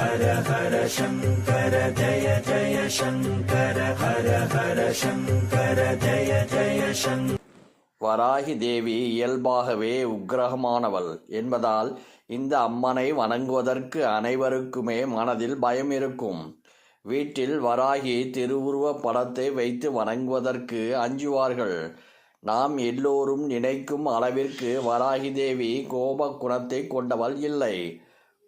ஹர ஹர சங்கர ஜய ஜய சங்கர ஹர ஹர சங்கர ஜய ஜய சங்கர வராகி தேவி இயல்பாகவே உக்கிரகமானவள் என்பதால் இந்த அம்மனை வணங்குவதற்கு அனைவருக்குமே மனதில் பயம் இருக்கும். வீட்டில் வராகி திருவுருவப் படத்தை வைத்து வணங்குவதற்கு அஞ்சுவார்கள். நாம் எல்லோரும் நினைக்கும் அளவிற்கு வராகி தேவி கோப குணத்தை கொண்டவள் இல்லை.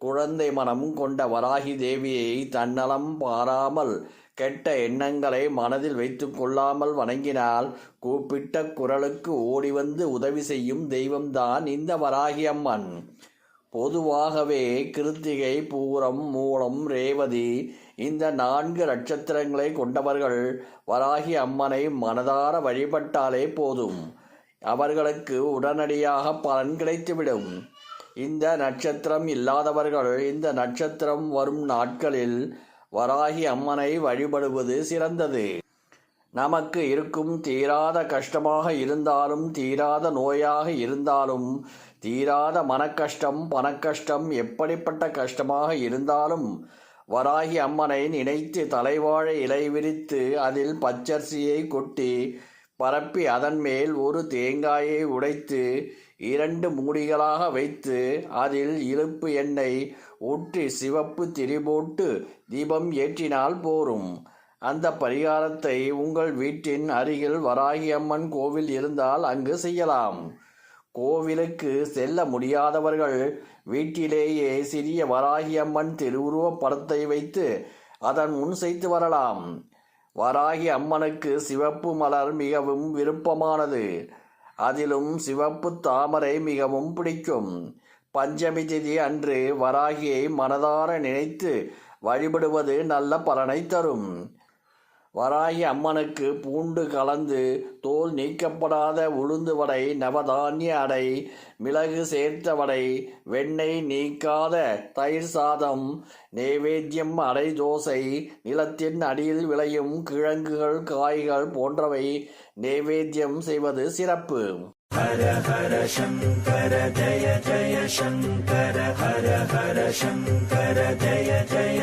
குழந்தை மனம் கொண்ட வராகி தேவியை தன்னலம் பாராமல் கெட்ட எண்ணங்களை மனதில் வைத்து கொள்ளாமல் வணங்கினால் கூப்பிட்ட குரலுக்கு ஓடி வந்து உதவி செய்யும் தெய்வம்தான் இந்த வராகி அம்மன். பொதுவாகவே கிருத்திகை பூரம் மூலம் ரேவதி இந்த நான்கு நட்சத்திரங்களை கொண்டவர்கள் வராகி அம்மனை மனதார வழிபட்டாலே போதும். அவர்களுக்கு உடனடியாக பலன் கிடைத்துவிடும். இந்த நட்சத்திரம் இல்லாதவர்கள் இந்த நட்சத்திரம் வரும் நாட்களில் வராகி அம்மனை வழிபடுவது சிறந்தது. நமக்கு இருக்கும் தீராத கஷ்டமாக இருந்தாலும் தீராத நோயாக இருந்தாலும் தீராத மனக்கஷ்டம் பணக்கஷ்டம் எப்படிப்பட்ட கஷ்டமாக இருந்தாலும் வராகி அம்மனை நினைத்து தலைவாழை இலை விரித்து அதில் பச்சரிசியை கொட்டி பரப்பி அதன் மேல் ஒரு தேங்காயை உடைத்து இரண்டு மூடிகளாக வைத்து அதில் இழுப்பு எண்ணெய் ஊற்றி சிவப்பு திரி போட்டு தீபம் ஏற்றினால் போரும். அந்த பரிகாரத்தை உங்கள் வீட்டின் அருகில் வராகி அம்மன் கோவில் இருந்தால் அங்கு செய்யலாம். கோவிலுக்கு செல்ல முடியாதவர்கள் வீட்டிலேயே சிறிய வராகி அம்மன் திருவுருவப் படத்தை வைத்து அதன் முன் செய்து வரலாம். வராகி அம்மனுக்கு சிவப்பு மலர் மிகவும் விருப்பமானது. அதிலும் சிவப்பு தாமரை மிகவும் பிடிக்கும். பஞ்சமி திதி அன்று வராகியை மனதார நினைத்து வழிபடுவது நல்ல பலனை தரும். வராகி அம்மனுக்கு பூண்டு கலந்து தோல் நீக்கப்படாத உளுந்து வடை நவதானிய அடை மிளகு சேர்த்த வடை வெண்ணெய் நீக்காத தயிர் சாதம் நெவேத்தியம் அடை தோசை நிலத்தின் அடியில் விளையும் கிழங்குகள் காய்கள் போன்றவை நெவேத்தியம் செய்வது சிறப்பு. ஹர ஹர சங்கர ஜய ஜய சங்கர ஹர ஹர சங்கர ஜய ஜய